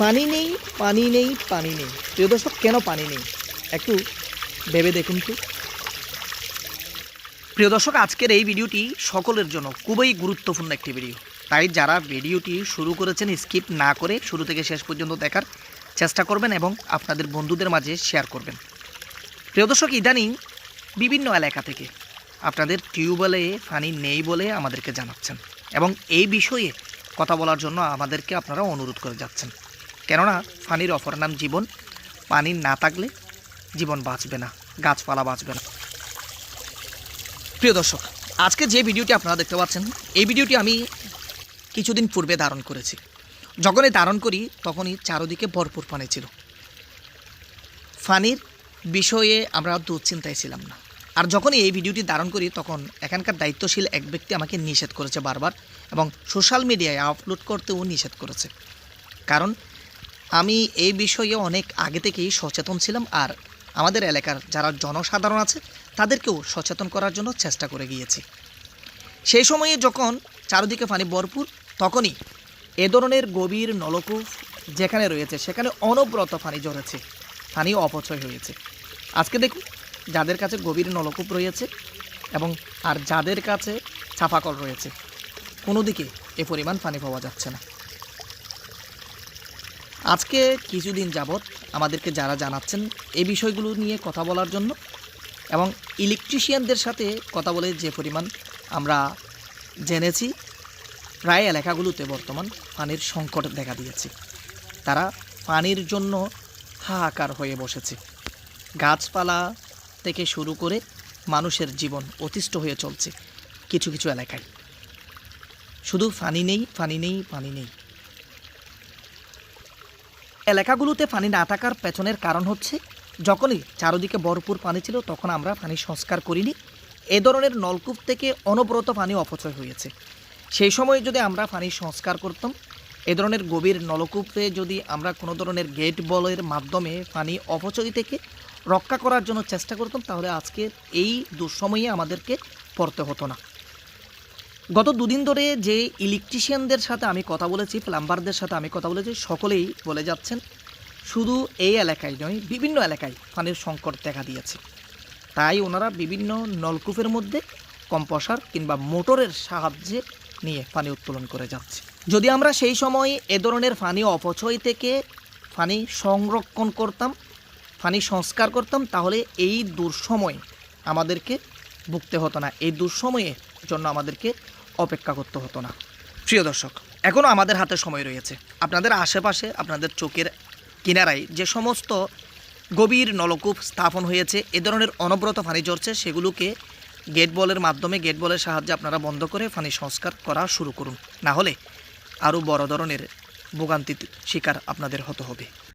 পানি নেই পানি নেই পানি নেই। প্রিয় দর্শক, কেন পানি নেই? একটু ভেবে দেখুন তো। প্রিয় দর্শক, আজকের এই ভিডিওটি সকলের জন্য খুবই গুরুত্বপূর্ণ একটি ভিডিও। তাই যারা ভিডিওটি শুরু করেছেন, স্কিপ না করে শুরু থেকে শেষ পর্যন্ত দেখার চেষ্টা করবেন এবং আপনাদের বন্ধুদের মাঝে শেয়ার করবেন। প্রিয় দর্শক, ইদানিং বিভিন্ন এলাকা থেকে আপনাদের টিউবওয়েলে পানি নেই বলে আমাদেরকে জানাচ্ছেন এবং এই বিষয়ে কথা বলার জন্য আমাদেরকে আপনারা অনুরোধ করে যাচ্ছেন। কেননা পানির অপর নাম জীবন। পানি না থাকলে জীবন বাঁচবে না, গাছপালা বাঁচবে না। প্রিয় দর্শক, আজকে যে ভিডিওটি আপনারা দেখতে পাচ্ছেন, এই ভিডিওটি আমি কিছুদিন পূর্বে ধারণ করেছি। যখনই ধারণ করি, তখনই চারদিকে ভরপুর পানি ছিল। ফানির বিষয়ে আমরা দুশ্চিন্তায় ছিলাম না। আর যখনই এই ভিডিওটি ধারণ করি, তখন এখানকার দায়িত্বশীল এক ব্যক্তি আমাকে নিষেধ করেছে বারবার এবং সোশ্যাল মিডিয়ায় আপলোড করতেও নিষেধ করেছে। কারণ আমি এই বিষয়ে অনেক আগে থেকেই সচেতন ছিলাম আর আমাদের এলাকার যারা জনসাধারণ আছে, তাদেরকেও সচেতন করার জন্য চেষ্টা করে গিয়েছি। সেই সময়ে যখন চারিদিকে পানি ভরপুর, তখনই এ ধরনের গভীর নলকূপ যেখানে রয়েছে, সেখানে অনবরত পানি ঝরেছে। পানি অপচয় হয়েছে। আজকে দেখুন, যাদের কাছে গভীর নলকূপ রয়েছে এবং আর যাদের কাছে চাপাকল রয়েছে, কোনো দিকে এ পরিমাণ পানি পাওয়া যাচ্ছে না। আজকে কিছুদিন যাবৎ আমাদেরকে যারা জানাচ্ছেন এই বিষয়গুলো নিয়ে কথা বলার জন্য এবং ইলেকট্রিশিয়ানদের সাথে কথা বলে যে পরিমাণ আমরা জেনেছি, প্রায় এলাকাগুলোতে বর্তমান পানির সংকট দেখা দিয়েছে। তারা পানির জন্য হাহাকার হয়ে বসেছে। গাছপালা থেকে শুরু করে মানুষের জীবন অতিষ্ঠ হয়ে চলছে কিছু কিছু এলাকায়। শুধু ফানি নেই, পানি নেই পানি নেই। এলাকাগুলোতে পানি না থাকার পেছনের কারণ হচ্ছে, যখনই চারদিকে ভরপুর পানি ছিল, তখন আমরা পানি সংস্কার করিনি। এ ধরনের নলকূপ থেকে অনবরত পানি অপচয় হয়েছে। সেই সময় যদি আমরা পানি সংস্কার করতাম, এ ধরনের গভীর নলকূপে যদি আমরা কোনো ধরনের গেট বলের মাধ্যমে পানি অপচয় থেকে রক্ষা করার জন্য চেষ্টা করতাম, তাহলে আজকের এই দুঃসময়ে আমাদেরকে পড়তে হতো না। গত দুদিন ধরে যে ইলেকট্রিশিয়ানদের সাথে আমি কথা বলেছি প্লাম্বারদের সাথে আমি কথা বলেছি, সকলেই বলে যাচ্ছেন, শুধু এই এলাকায় নয়, বিভিন্ন এলাকায় পানির সংকট দেখা দিয়েছে। তাই ওনারা বিভিন্ন নলকূপের মধ্যে কম্পসার কিংবা মোটরের সাহায্যে নিয়ে পানি উত্তোলন করে যাচ্ছে। যদি আমরা সেই সময় এ ধরনের পানি অপচয় থেকে পানি সংরক্ষণ করতাম, পানি সংস্কার করতাম, তাহলে এই দুঃসময় আমাদেরকে ভুগতে হতো না। এই দুঃসময়ে জন্য আমাদেরকে অপেক্ষা করতে হতো না। প্রিয় দর্শক এখনও আমাদের হাতে সময় রয়েছে। আপনাদের আশেপাশে, আপনাদের চোখের কিনারায় যে সমস্ত গভীর নলকূপ স্থাপন হয়েছে, এ ধরনের অনবরত পানি ঝরছে, সেগুলোকে গেট বলের মাধ্যমে, গেট বলের সাহায্যে আপনারা বন্ধ করে পানি সংস্কার করা শুরু করুন। না হলে আরও বড় ধরনের ভোগান্তির শিকার আপনাদের হতে হবে।